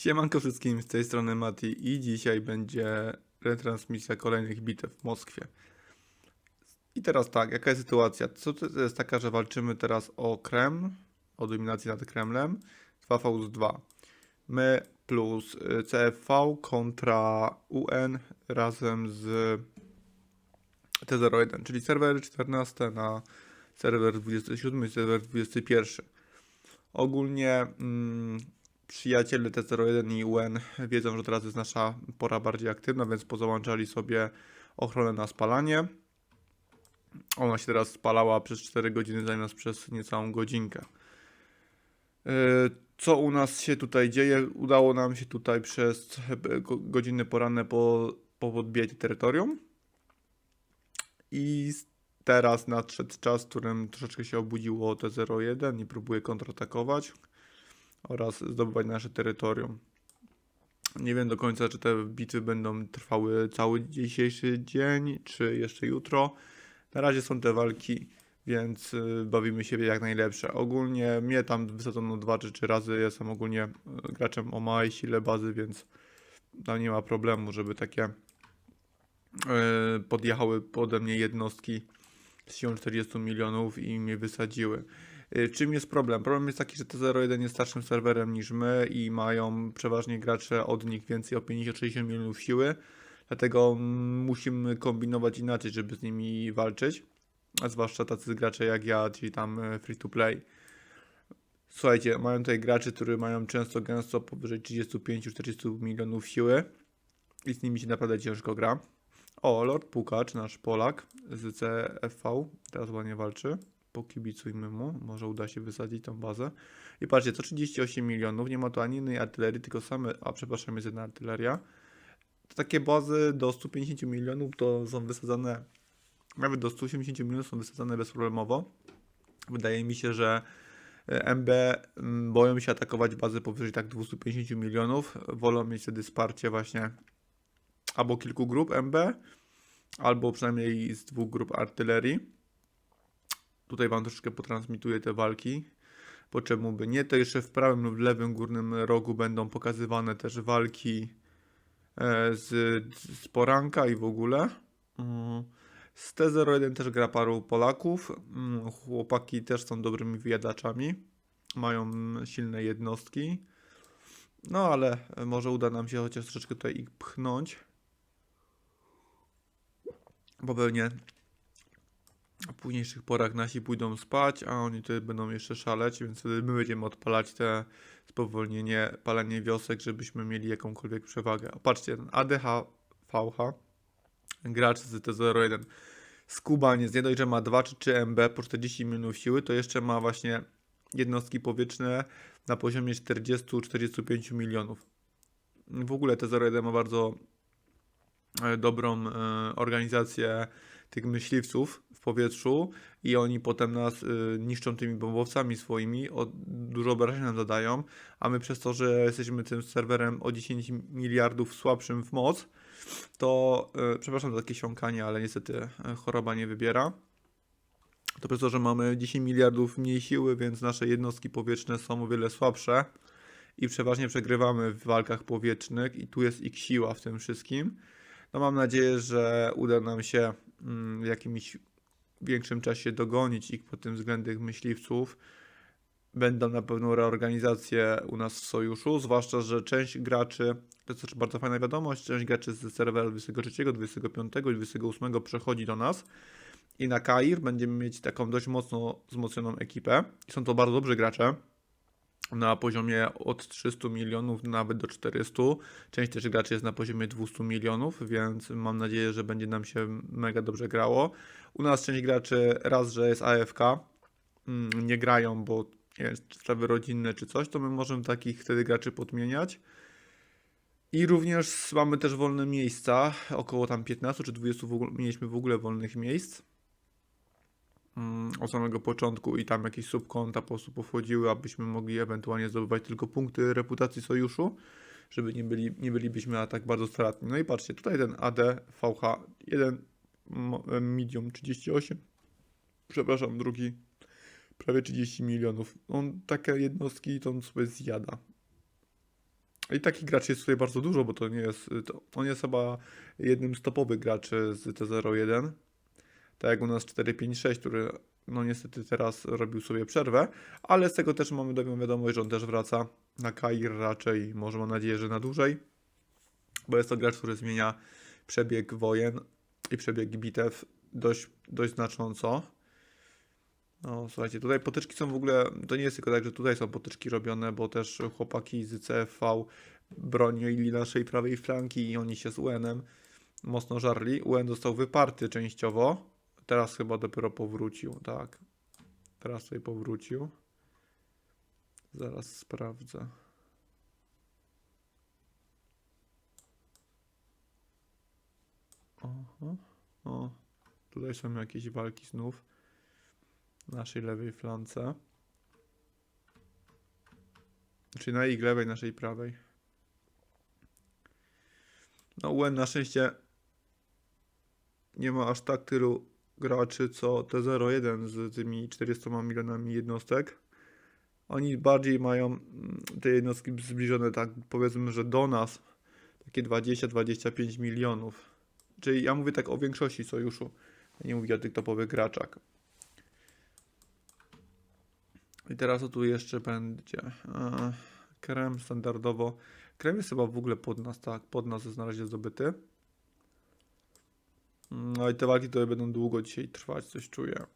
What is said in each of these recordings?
Siemanko wszystkim, z tej strony Mati i dzisiaj będzie retransmisja kolejnych bitew w Moskwie. I teraz tak, jaka jest sytuacja? To jest taka, że walczymy teraz o Kreml, o dominację nad Kremlem, 2v2. My plus y, CFV kontra UN razem z T01, czyli serwer 14 na serwer 27 i serwer 21. Ogólnie mm, przyjaciele T01 i UN wiedzą, że teraz jest nasza pora bardziej aktywna, więc pozałączali sobie ochronę na spalanie. Ona się teraz spalała przez 4 godziny zamiast przez niecałą godzinkę. Yy, Co u nas się tutaj dzieje? Udało nam się tutaj przez e, go- godziny poranne po, podbijać terytorium. I teraz nadszedł czas, w którym troszeczkę się obudziło T01 i próbuje kontratakować oraz zdobywać nasze terytorium. Nie wiem do końca, czy te bitwy będą trwały cały dzisiejszy dzień, czy jeszcze jutro. Na razie są te walki, więc y, bawimy się jak najlepsze. Ogólnie mnie tam wysadzono dwa czy trzy razy. Jestem ogólnie y, graczem o małej sile bazy, więc tam nie ma problemu, żeby takie y, podjechały pode mnie jednostki siłą 40 milionów i mnie wysadziły. Y, Czym jest problem? Problem jest taki, że T01 jest starszym serwerem niż my i mają przeważnie gracze od nich więcej o 50-60 milionów siły. Dlatego musimy kombinować inaczej, żeby z nimi walczyć. A zwłaszcza tacy gracze jak ja, czyli tam e, free to play. Słuchajcie, mają tutaj graczy, którzy mają często gęsto powyżej 35-40 milionów siły i z nimi się naprawdę ciężko gra. O, Lord Pukacz, nasz Polak z CFV, teraz ładnie walczy. Pokibicujmy mu, może uda się wysadzić tą bazę. I patrzcie, to 38 milionów, nie ma tu ani innej artylerii, tylko same, a przepraszam, jest jedna artyleria. To takie bazy do 150 milionów to są wysadzane, nawet do 180 milionów są wysadzane bezproblemowo. Wydaje mi się, że e, MB mm, boją się atakować bazy powyżej tak 250 milionów. Wolą mieć wtedy wsparcie właśnie albo kilku grup MB, albo przynajmniej z dwóch grup artylerii. Tutaj Wam troszeczkę potransmituję te walki, bo czemu by nie. To jeszcze w prawym lub lewym górnym rogu będą pokazywane też walki e, z, z poranka i w ogóle. Mm, Z T01 też gra paru Polaków. Mm, Chłopaki też są dobrymi wyjadaczami. Mają silne jednostki. No ale może uda nam się chociaż troszeczkę tutaj ich pchnąć. Bo pewnie w późniejszych porach nasi pójdą spać, a oni tutaj będą jeszcze szaleć, więc wtedy my będziemy odpalać te spowolnienie, palenie wiosek, żebyśmy mieli jakąkolwiek przewagę. O, patrzcie, ten ADH VH, gracz z T01, skubaniec, nie dość, że ma 2 czy 3 MB po 40 milionów siły, to jeszcze ma właśnie jednostki powietrzne na poziomie 40-45 milionów. W ogóle T01 ma bardzo dobrą e, organizację tych myśliwców w powietrzu i oni potem nas y, niszczą tymi bombowcami swoimi, dużo obrażeń nam zadają, a my przez to, że jesteśmy tym serwerem o 10 miliardów słabszym w moc, to przepraszam za takie siąkanie, ale niestety choroba nie wybiera. To przez to, że mamy 10 miliardów mniej siły, więc nasze jednostki powietrzne są o wiele słabsze i przeważnie przegrywamy w walkach powietrznych i tu jest ich siła w tym wszystkim. No mam nadzieję, że uda nam się mm, w jakimś większym czasie dogonić ich pod tym względem myśliwców. Będą na pewno reorganizacje u nas w sojuszu, zwłaszcza, że część graczy, to jest też bardzo fajna wiadomość, część graczy z serwera 23, 25 i 28 przechodzi do nas i na Kair będziemy mieć taką dość mocno wzmocnioną ekipę. Są to bardzo dobrzy gracze na poziomie od 300 milionów nawet do 400. Część też graczy jest na poziomie 200 milionów, więc mam nadzieję, że będzie nam się mega dobrze grało. U nas część graczy raz, że jest AFK, mm, nie grają, bo nie sprawy rodzinne czy coś, to my możemy takich wtedy graczy podmieniać. I również mamy też wolne miejsca, około tam 15 czy 20 w ogóle, mieliśmy w ogóle wolnych miejsc od samego początku i tam jakieś subkonta po prostu powchodziły, abyśmy mogli ewentualnie zdobywać tylko punkty reputacji sojuszu, żeby nie, byli, nie bylibyśmy a tak bardzo stratni. No i patrzcie, tutaj ten AD VH 1 mo- e, medium 38, przepraszam, drugi prawie 30 milionów. On takie jednostki to on sobie zjada. I takich graczy jest tutaj bardzo dużo, bo to nie jest. To, on jest chyba jednym z topowych graczy z T01. Tak jak u nas 456, który no niestety teraz robił sobie przerwę, ale z tego też mamy dobrą wiadomość, że on też wraca na Kair raczej, może mam nadzieję, że na dłużej, bo jest to gracz, który zmienia przebieg wojen i przebieg bitew dość, dość znacząco. No słuchajcie, tutaj potyczki są w ogóle, to nie jest tylko tak, że tutaj są potyczki robione, bo też chłopaki z CFV bronili naszej prawej flanki i oni się z UN-em mocno żarli. UN został wyparty częściowo, teraz chyba dopiero powrócił, tak. Teraz sobie powrócił. Zaraz sprawdzę. Oho. O, tutaj są jakieś walki znów naszej lewej flance. Czyli na ich lewej, naszej prawej. No UN na szczęście nie ma aż tak tylu graczy co T01 z tymi 400 milionami jednostek. Oni bardziej mają mm, te jednostki zbliżone tak powiedzmy, że do nas takie 20-25 milionów. Czyli ja mówię tak o większości sojuszu, nie mówię o tych topowych graczach. I teraz co tu jeszcze będzie? E, Krem standardowo. Krem jest chyba w ogóle pod nas, tak, pod nas razie zdobyty. No i te walki to będą długo dzisiaj trwać, coś czuję.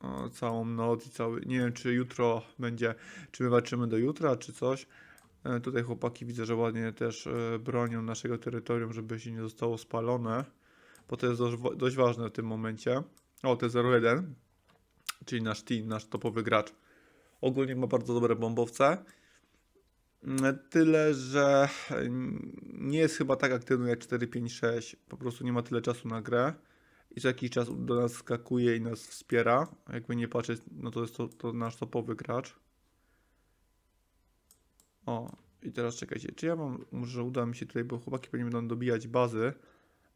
O, całą noc i cały. Nie wiem, czy jutro będzie, czy my walczymy do jutra, czy coś. E, Tutaj chłopaki widzę, że ładnie też e, bronią naszego terytorium, żeby się nie zostało spalone, bo to jest dość, dość ważne w tym momencie. O, T01, czyli nasz team, nasz topowy gracz. Ogólnie ma bardzo dobre bombowce. Tyle, że nie jest chyba tak aktywny jak 456. Po prostu nie ma tyle czasu na grę. I co jakiś czas do nas skakuje i nas wspiera. Jakby nie patrzeć, no to jest to, to nasz topowy gracz. O, i teraz czekajcie, czy ja mam, może uda mi się tutaj, bo chłopaki pewnie będą dobijać bazy.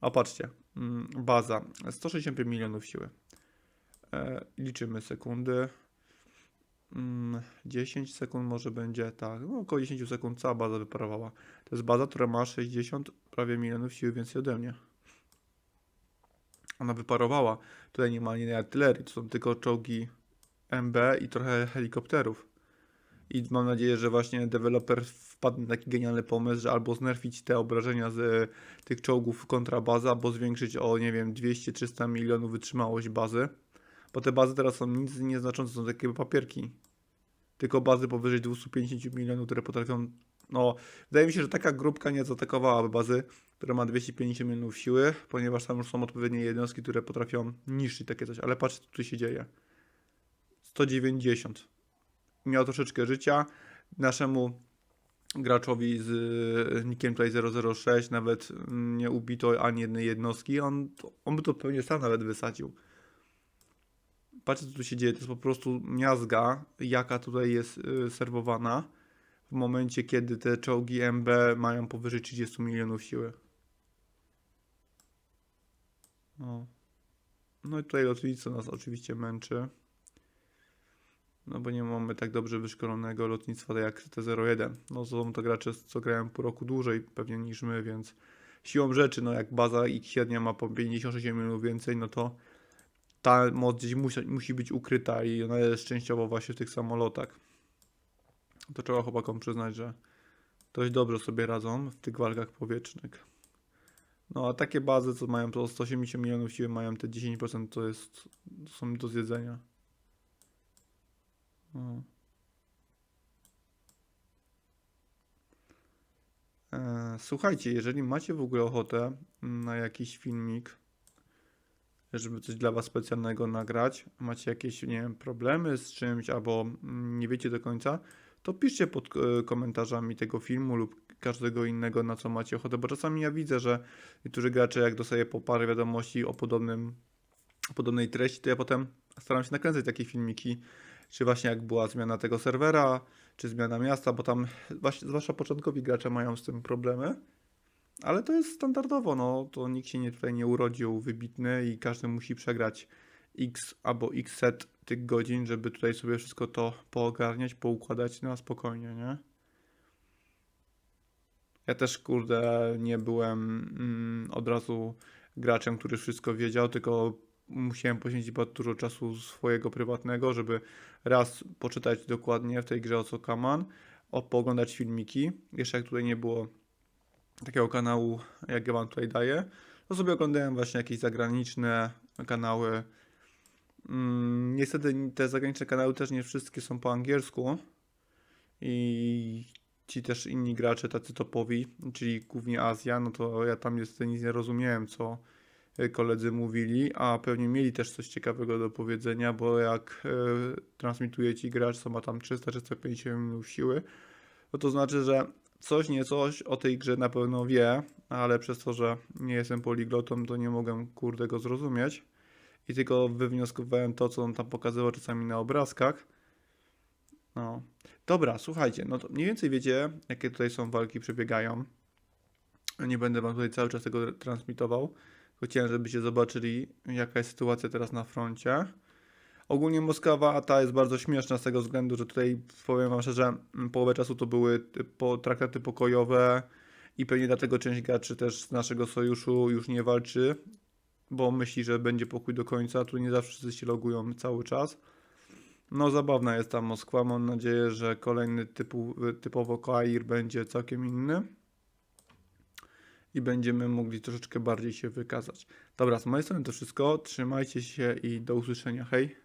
A patrzcie, mm, baza, 165 milionów siły. E, liczymy sekundy. Mm, 10 sekund może będzie, tak, no około 10 sekund cała baza wyparowała. To jest baza, która ma 60 prawie milionów siły więcej ode mnie. Ona wyparowała. Tutaj nie ma ani artylerii, to są tylko czołgi MB i trochę helikopterów. I mam nadzieję, że właśnie deweloper wpadł na taki genialny pomysł, że albo znerfić te obrażenia z tych czołgów kontra baza, albo zwiększyć o, nie wiem, 200-300 milionów wytrzymałość bazy. Bo te bazy teraz są nic nieznaczące, są takie papierki. Tylko bazy powyżej 250 milionów, które potrafią. No, wydaje mi się, że taka grupka nie zaatakowałaby bazy, która ma 250 milionów siły, ponieważ tam już są odpowiednie jednostki, które potrafią niszczyć takie coś. Ale patrzcie, co tu się dzieje. 190 miał troszeczkę życia. Naszemu graczowi z nickiem tutaj 006 nawet nie ubito ani jednej jednostki. On, on by to pewnie sam nawet wysadził. Patrzcie, co tu się dzieje. To jest po prostu miazga, jaka tutaj jest y, serwowana w momencie, kiedy te czołgi MB mają powyżej 30 milionów siły. No. No i tutaj lotnictwo nas oczywiście męczy. No bo nie mamy tak dobrze wyszkolonego lotnictwa jak T01. No są to gracze, co grają po roku dłużej pewnie niż my, więc siłą rzeczy, no jak baza ich średnia ma po 56 milionów więcej, no to ta moc gdzieś musi, musi być ukryta i ona jest częściowo właśnie w tych samolotach. To trzeba chłopakom przyznać, że dość dobrze sobie radzą w tych walkach powietrznych. No a takie bazy, co mają to 180 milionów siły, mają te 10%, to jest, to są do zjedzenia. No. E, Słuchajcie, jeżeli macie w ogóle ochotę na jakiś filmik, żeby coś dla Was specjalnego nagrać, macie jakieś, nie wiem, problemy z czymś albo mm, nie wiecie do końca, to piszcie pod e, komentarzami tego filmu lub każdego innego, na co macie ochotę, bo czasami ja widzę, że niektórzy gracze, jak dostaję po parę wiadomości o podobnym, o podobnej treści, to ja potem staram się nakręcać takie filmiki, czy właśnie jak była zmiana tego serwera, czy zmiana miasta, bo tam właśnie, zwłaszcza początkowi gracze mają z tym problemy. Ale to jest standardowo, no to nikt się nie, tutaj nie urodził wybitny i każdy musi przegrać x albo x set tych godzin, żeby tutaj sobie wszystko to poogarniać, poukładać na spokojnie, nie? Ja też, kurde, nie byłem mm, od razu graczem, który wszystko wiedział, tylko musiałem poświęcić bardzo dużo czasu swojego prywatnego, żeby raz poczytać dokładnie w tej grze o co kaman, o pooglądać filmiki. Jeszcze jak tutaj nie było takiego kanału, jak ja wam tutaj daję, to sobie oglądałem właśnie jakieś zagraniczne kanały. Mm, niestety te zagraniczne kanały też nie wszystkie są po angielsku i ci też inni gracze, tacy topowi, czyli głównie Azja, no to ja tam niestety nic nie rozumiałem, co koledzy mówili, a pewnie mieli też coś ciekawego do powiedzenia, bo jak e, transmituje ci gracz, co ma tam 300-350 minut siły, no to znaczy, że coś nie coś o tej grze na pewno wie, ale przez to, że nie jestem poliglotą, to nie mogłem kurde go zrozumieć i tylko wywnioskowałem to, co on tam pokazywał czasami na obrazkach. No. Dobra, słuchajcie, no to mniej więcej wiecie, jakie tutaj są walki, przebiegają. Nie będę wam tutaj cały czas tego transmitował. Chciałem, żebyście zobaczyli, jaka jest sytuacja teraz na froncie. Ogólnie Moskwa ta jest bardzo śmieszna z tego względu, że tutaj powiem wam szczerze, połowę czasu to były po, traktaty pokojowe i pewnie dlatego część graczy też z naszego sojuszu już nie walczy, bo myśli, że będzie pokój do końca. Tu nie zawsze wszyscy się logują cały czas. No zabawna jest ta Moskwa. Mam nadzieję, że kolejny typu, typowo Kair będzie całkiem inny. I będziemy mogli troszeczkę bardziej się wykazać. Dobra, z mojej strony to wszystko. Trzymajcie się i do usłyszenia. Hej.